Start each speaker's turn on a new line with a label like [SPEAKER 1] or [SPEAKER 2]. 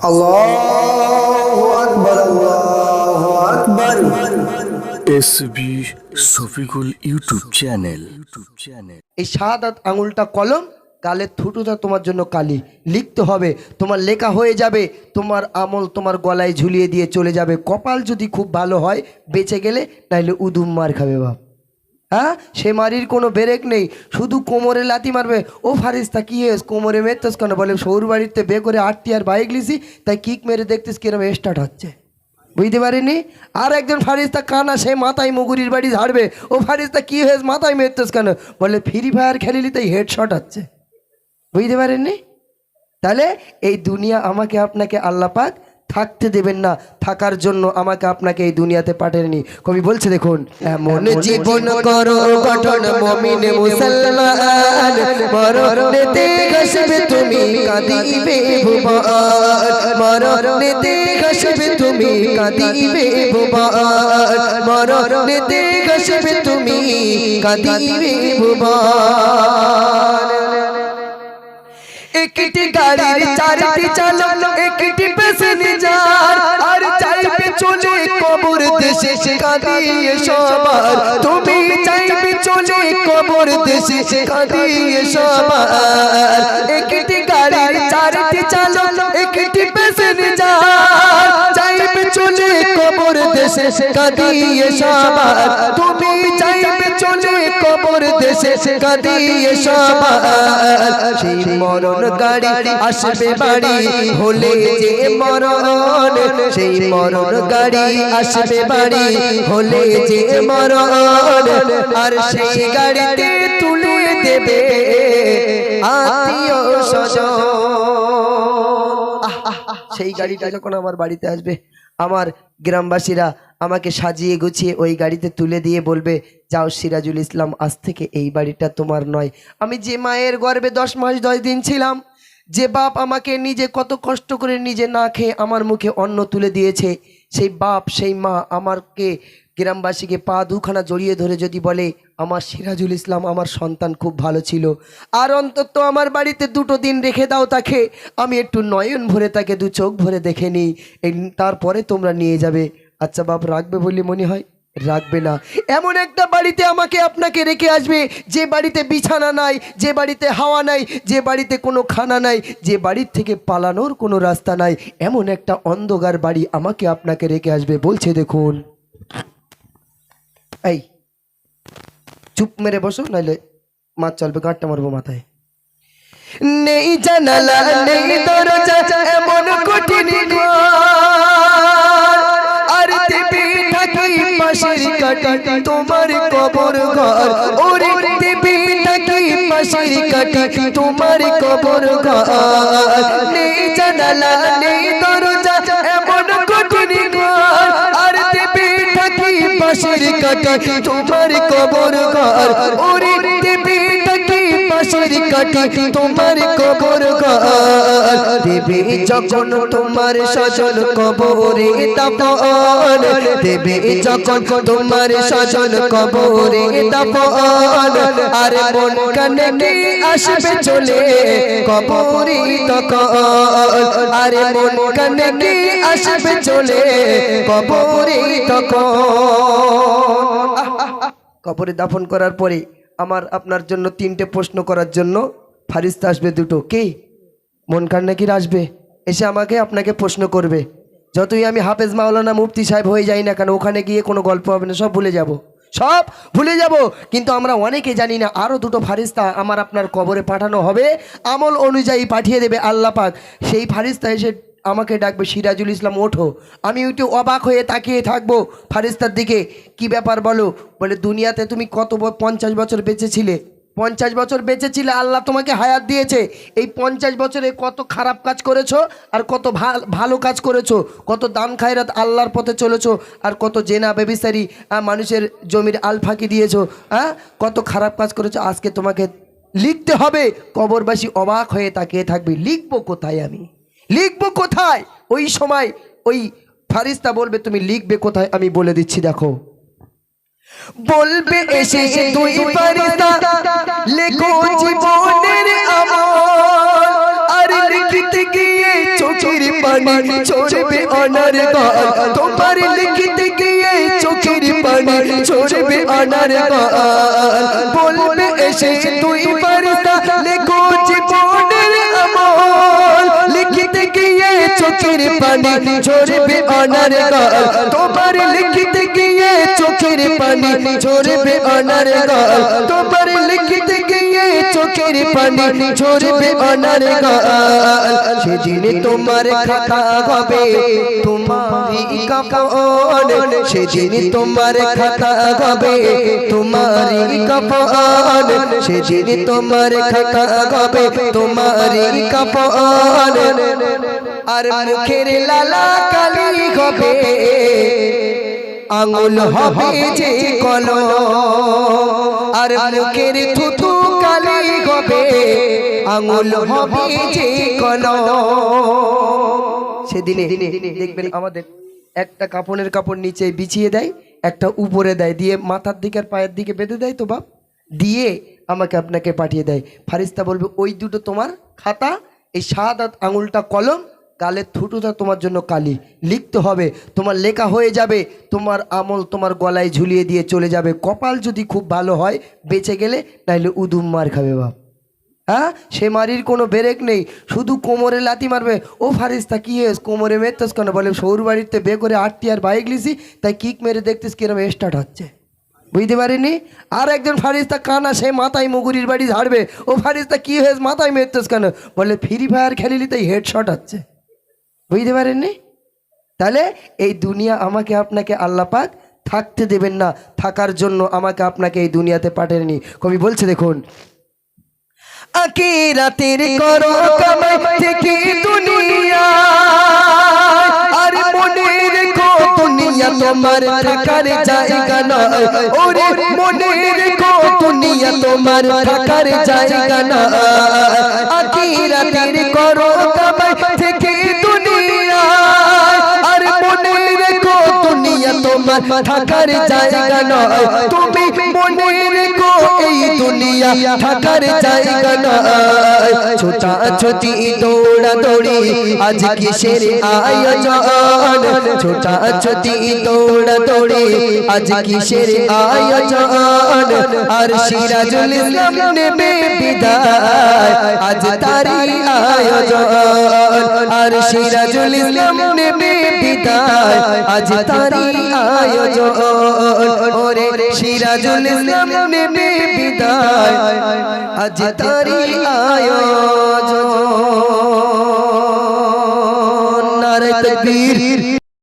[SPEAKER 1] আল্লাহু আকবার আল্লাহু আকবার।
[SPEAKER 2] S B Shafiqul YouTube channel. YouTube channel
[SPEAKER 1] এই শাহাদাত আঙুলটা কলম গালের থুটুটা তোমার জন্য কালি। লিখতে হবে তোমার লেখা হয়ে যাবে তোমার আমল তোমার গলায় ঝুলিয়ে দিয়ে চলে যাবে। কপাল যদি খুব ভালো হয় বেঁচে গেলে নাইলে উদুম মার খাবে বাপ। হ্যাঁ? সে মারির কোনো ব্রেক নেই। শুধু কোমরে লাতি মারবে। ও ফারিস্তা, কি হয়েছ কোমরে মেরতেস কেন? বলে, সৌর বাড়িতে বে করে আটটি আর বাইক লিসি তাই কিক মেরে দেখতিস কিরম স্টার্ট হচ্ছে। বুঝতে পারিনি? আর একজন ফারিস্তা কানা, সে মাথায় মুগুরির বাড়ি ঝাড়বে। ও ফারিস্তা, কি হয়েছে মাথায় মেরতেস কেন? বলে, ফ্রি ফায়ার খেলিলি তাই হেডশট হচ্ছে। বুঝতে পারেননি তাহলে এই দুনিয়া আমাকে, আপনাকে আল্লাহ পাক থাকতে দেবেন না থাকার জন্য আমাকে আপনাকে এই দুনিয়াতে পাঠায়নি। কবি বলছে দেখুন এমন জীবন করো গঠন মমিন মুসলমান। মরণেতে ঘষবে তুমি কাঁদিবে ভুবন মরণেতে ঘষবে তুমি কাঁদিবে ভুবন মরণেতে ঘষবে তুমি কাঁদিবে ভুবন একটি গাড়ির চারটি চালক একটি দেশে কাঁদিয়ে সবার। তুমি চাইবে চলে কবর দেশে কাঁদিয়ে সবার। একটি গাড়ির চারটি চালক, একটি প্যাসেঞ্জার দেশে কাঁদিয়ে সবার। তুমি চাইবে চলে কবর দেশে কাঁদিয়ে সবার। সেই মরণ গাড়ি আসবে বাড়ি হলে যে মরণ সেই মরণ গাড়ি আসবে বাড়ি হলে যে মরণ। আর সেই গাড়িতে তুলে দেবে আত্মীয় স্বজন। সেই গাড়িটা যখন আমার বাড়িতে আসবে আমার গ্রামবাসীরা আমাকে সাজিয়ে গুছিয়ে ওই গাড়িতে তুলে দিয়ে বলবে, যাও সিরাজুল ইসলাম, আজ থেকে এই বাড়িটা তোমার নয়। আমি যে মায়ের গর্ভে দশ মাস দশ দিন ছিলাম, যে বাপ আমাকে নিজে কত কষ্ট করে নিজে না খেয়ে আমার মুখে অন্ন তুলে দিয়েছে, সেই বাপ, সেই মা আমারকে গ্রামবাসীকে পা দুখানা জড়িয়ে ধরে যদি বলে, আমার সিরাজুল ইসলাম, আমার সন্তান খুব ভালো ছিল, আর অন্তত আমার বাড়িতে দুটো দিন রেখে দাও তাকে, আমি একটু নয়ন ভরে তাকে দু চোখ ভরে দেখে নিই তারপরে তোমরা নিয়ে যাবে। আচ্ছা বাপ, রাখবে বলে মনে হয়? রাখবে না। এমন একটা বাড়িতে আমাকে আপনাকে রেখে আসবে, যে বাড়িতে বিছানা নাই, যে বাড়িতে হাওয়া নাই, যে বাড়িতে কোনো খানা নাই, যে বাড়ির থেকে পালানোর কোনো রাস্তা নাই, এমন একটা অন্ধকার বাড়ি আমাকে আপনাকে রেখে আসবে, বলছে দেখুন। এই, চুপ মেরে বসো, নাইলে মাছ চলবে, গাঁটটা মারবো মাথায়। নেই জানালা, নেই দরজা, এমন কঠিন ঘর। কাটি, তোমার কবর ঘর। ওরে দেবী থাকি পাশের কাটি, তোমার কবর ঘর। নেই জানালা, নেই দরজা, এমন কঠিন ঘর। আর দেবী পাশের কাটি, তোমার কবর ঘর। ওরে পাশের কাটি তোমার কবর দেবে, যখন তোমার সজন কবরে তাপন দেবে, যখন তোমার সজন কবরে তাপন আর মন কানে আসবে চলে কবরে তখন? আর মন কানে আসবে চলে কবরে তখন? কবরে দাফন করার পরে আমার, আপনার জন্য তিনটে প্রশ্ন করার জন্য ফারিস্তা আসবে দুটো। কে? মন কান্নাকির আসবে এসে আমাকে, আপনাকে প্রশ্ন করবে। যতই আমি হাফেজ মাওলানা মুফতি সাহেব হয়ে যাই না কেন, ওখানে গিয়ে কোনো গল্প হবে না, সব ভুলে যাব। সব ভুলে যাব! কিন্তু আমরা অনেকে জানি না আরও দুটো ফারিস্তা আমার আপনার কবরে পাঠানো হবে। আমল অনুযায়ী পাঠিয়ে দেবে আল্লাহ পাক। সেই ফারিস্তা এসে আমাকে ডাকবে, সিরাজুল ইসলাম, ওঠো। আমি একটু অবাক হয়ে তাকিয়ে থাকব ফারিস্তার দিকে। কি ব্যাপার বলো? বলে, দুনিয়াতে তুমি কত পঞ্চাশ বছর বেঁচেছিলে? পঞ্চাশ বছর বেঁচেছিলে, আল্লাহ তোমাকে হায়াত দিয়েছে। এই পঞ্চাশ বছরে কত খারাপ কাজ করেছ আর কত ভাল- কাজ করেছ? কত দান খায়রাত আল্লাহর পথে চলেছো আর কত জেনা বেবিসারি মানুষের জমির আল ফাঁকি দিয়েছ হ্যাঁ কত খারাপ কাজ করেছ? আজকে তোমাকে লিখতে হবে। কবরবাসী অবাক হয়ে তাকিয়ে থাকবে, লিখব কোথায় আমি? লিখব কোথায়? ওই সময় ওই ফারিস্তা বলবে, তুমি লিখবে কোথায়? আমি বলে দিচ্ছি, দেখো। বলবে এসে দুই ফারিস্তা, লেখো জীবনের আমল। আর লিখতে গিয়ে চোখের পানি ঝরবে অনার গাল তোমার লিখিতে গিয়ে চোখের পানি ঝরবে অনার গাল বলবে এসে তুই ফারিস্তা চোখের পানি ঝরবে অনার গাল। তোমার লিখিতে গিয়ে চোখের পানি ঝরবে অনার গাল। তোমার লিখিতে গিয়ে চোখের পানি ঝরবে অনার গাল। সেদিন তোমার খাতা হবে তোমারই কাপন সেদিন তোমার খাতা হবে তোমারই কাপন সেদিন তোমার খাতা হবে তোমারই কাপন আর মুখের লালা কালি হবে। আঙুল হবে যে কল আর মুখের থুতু কালি হবে। আঙুল হবে যে কল সেদিনে দেখবেন আমাদের একটা কাপড়ের কাপড় নিচে বিছিয়ে দেয় একটা উপরে দেয় দিয়ে মাথার দিকে আর পায়ের দিকে বেঁধে দেয় তো বাপ। দিয়ে আমাকে আপনাকে পাঠিয়ে দেয়। ফারিস্তা বলবে ওই দুটো তোমার খাতা এই সাত আঙুলটা কলম গালের থুটুটা তোমার জন্য কালি। লিখতে হবে, তোমার লেখা হয়ে যাবে, তোমার আমল তোমার গলায় ঝুলিয়ে দিয়ে চলে যাবে। কপাল যদি খুব ভালো হয়, বেঁচে গেলে নাইলে উদুম মার খাবে বাপ। হ্যাঁ? সে মারির কোনো ব্রেক নেই। শুধু কোমরে লাতি মারবে। ও ফারিস্তা, কি হয়েছ কোমরে মেরতেস কেন? বলে, সৌর বাড়িতে বে করে আটটি আর বাইক লিসি তাই কিক মেরে দেখতিস কিরম স্টার্ট হচ্ছে। বুঝতে পারিনি? আর একজন ফারিস্তা কানা, সে মাথায় মুগুরির বাড়ি ঝাড়বে। ও ফারিস্তা, কি হয়েছে মাথায় মেরতেস কেন? বলে, ফ্রি ফায়ার খেলিলি তাই হেডশট হচ্ছে। বুঝতে পারেননি? তাহলে এই দুনিয়া আমাকে আপনাকে আল্লাহ পাক থাকতে দেবেন না, থাকার জন্য আমাকে আপনাকে এই দুনিয়াতে পাঠায়নি। কবি বলছে দেখুন থেকে দুনিয়া তোমার থাকার জায়গা নয়। তুমি মনে রেখো এই দুনিয়া থাকার জায়গা নয়। ছোটা ছোটি দৌড়া দৌড়ি আজ কিসের আয়োজন? ছোটা ছোটি দৌড়া দৌড়ি আজ কিসের আয়োজন? আর সিরাজুল ইসলাম নেবে বিদায়, আজ তারি আয়োজন। আর সিরাজুল ইসলাম নেবে বিদায়, আজ তারি আয়োজন ওরে সিরাজুল ইসলাম নেবে বিদায়। আজ তারি আয়োজন নারে তকবীর।